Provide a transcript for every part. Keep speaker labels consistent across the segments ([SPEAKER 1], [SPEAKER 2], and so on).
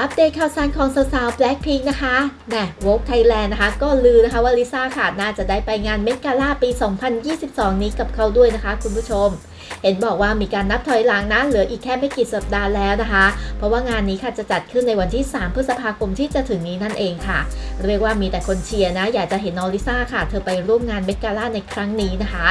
[SPEAKER 1] อัปเดตข่าวสารของสาวๆ Blackpink นะคะแหมวกไทยแลนด์นะคะ ก็ลือนะคะว่าลิซ่าค่ะ น่าจะได้ไปงานเมกาล่าปี 2022 นี้กับเขาด้วยนะคะ คุณผู้ชม เห็นบอกว่ามีการนับถอยหลังนะ เหลืออีกแค่ไม่กี่สัปดาห์แล้วนะคะ เพราะว่างานนี้ค่ะจะจัดขึ้นในวันที่ 3 พฤษภาคมที่จะถึงนี้นั่นเองค่ะ เรียกว่ามีแต่คนเชียร์นะ อยากจะเห็นน้องลิซ่าค่ะ เธอไปร่วมงานเมกาล่าในครั้งนี้นะคะ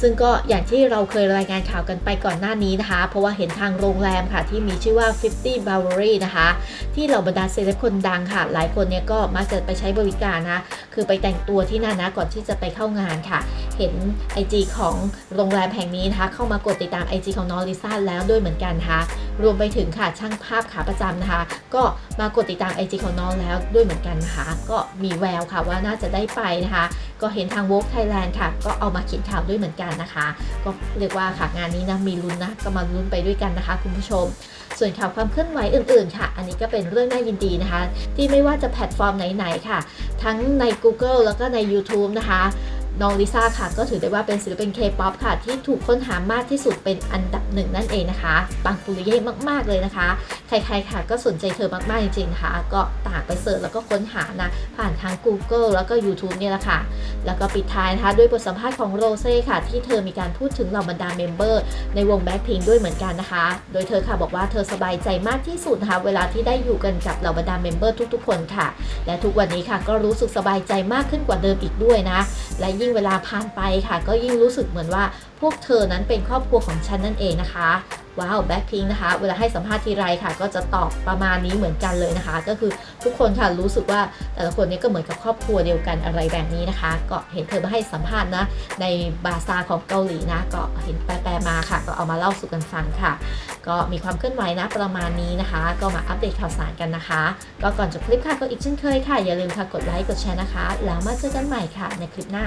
[SPEAKER 1] ซึ่งก็อย่างที่เราเคยรายงานข่าวกันไปก่อนหน้านี้นะคะ เพราะว่าเห็นทางโรงแรมค่ะที่มีชื่อว่า 50 Bowery นะคะที่เหล่าบรรดาเซเลบคนดังค่ะ หลายคนเนี่ยก็มักจะไปใช้บริการนะ คือไปแต่งตัวที่นั่นนะก่อนที่จะไปเข้างานค่ะ เห็น IG ของโรงแรมแห่งนี้นะคะ เข้ามากดติดตาม IG ของน้องลิซ่าแล้วด้วยเหมือนกันนะคะรวมไปถึงค่ะช่างภาพขาประจำนะคะ ก็มากดติดตาม IG ของน้องแล้วด้วยเหมือนกันนะคะ ก็มีแววค่ะว่าน่าจะได้ไปนะคะ ก็เห็นทาง Vogue Thailand ค่ะ ก็เอามาเขียนข่าวด้วยเหมือนกันนะคะ ก็เรียกว่าค่ะงานนี้นะมีลุ้นนะก็มาลุ้นไปด้วยกันนะคะ คุณผู้ชม ส่วนข่าวความเคลื่อนไหวอื่น ๆ ค่ะ อันนี้ก็เป็นเรื่องน่ายินดีนะคะ ที่ไม่ว่าจะแพลตฟอร์มไหน ๆ ค่ะ ทั้งใน Google แล้วก็ใน YouTube นะคะ น้องลิซ่าค่ะ ก็ถือได้ว่าเป็นศิลปิน K-POP ค่ะ ที่ถูกค้นหามากที่สุดเป็นอันดับหนึ่งนั่นเองนะคะปังปุริเย่มาก ๆ เลยนะคะ ใคร ๆ ค่ะ ก็สนใจเธอมาก ๆ จริงๆนะคะก็ต่างไปเสิร์ชแล้วก็ค้นหานะ ผ่านทาง Google แล้วก็ YouTube เนี่ยแหละค่ะ แล้วก็ปิดท้ายนะคะ ด้วยบทสัมภาษณ์ของโรเซ่ค่ะ ที่เธอมีการพูดถึงเหล่าบรรดาเมมเบอร์ ในวงแบ็คพิงด้วยเหมือนกันนะคะ โดยเธอค่ะบอกว่าเธอสบายใจมากที่สุดนะคะเวลาที่ได้อยู่กันกับเหล่าบรรดาเมมเบอร์ทุก ๆ คนค่ะ และทุกวันนี้ค่ะก็รู้สึกสบายใจมากขึ้นกว่าเดิมอีกด้วยนะ และยิ่งเวลาผ่านไปค่ะ ก็ยิ่งรู้สึกเหมือนว่าพวกเธอนั้นเป็นครอบครัวของฉันนั่นเองนะคะ ว้าวแบ็คพิงนะคะ เวลาให้สัมภาษณ์ทีไรค่ะ ก็จะตอบประมาณนี้เหมือนกันเลยนะคะ ก็คือทุกคนค่ะรู้สึกว่าแต่ละคนนี้ก็เหมือนกับครอบครัวเดียวกันอะไรแบบนี้นะคะ ก็เห็นเธอมาให้สัมภาษณ์นะในบาซาของเกาหลีนะ ก็เห็นแปลมาค่ะ ก็เอามาเล่าสู่กันฟังค่ะ ก็มีความเคลื่อนไหวนะประมาณนี้นะคะ ก็มาอัปเดตข่าวสารกันนะคะ ก็ก่อนจบคลิปค่ะก็อีกเช่นเคยค่ะอย่าลืมค่ะกดไลค์กดแชร์นะคะ แล้วมาเจอกันใหม่ค่ะในคลิปหน้า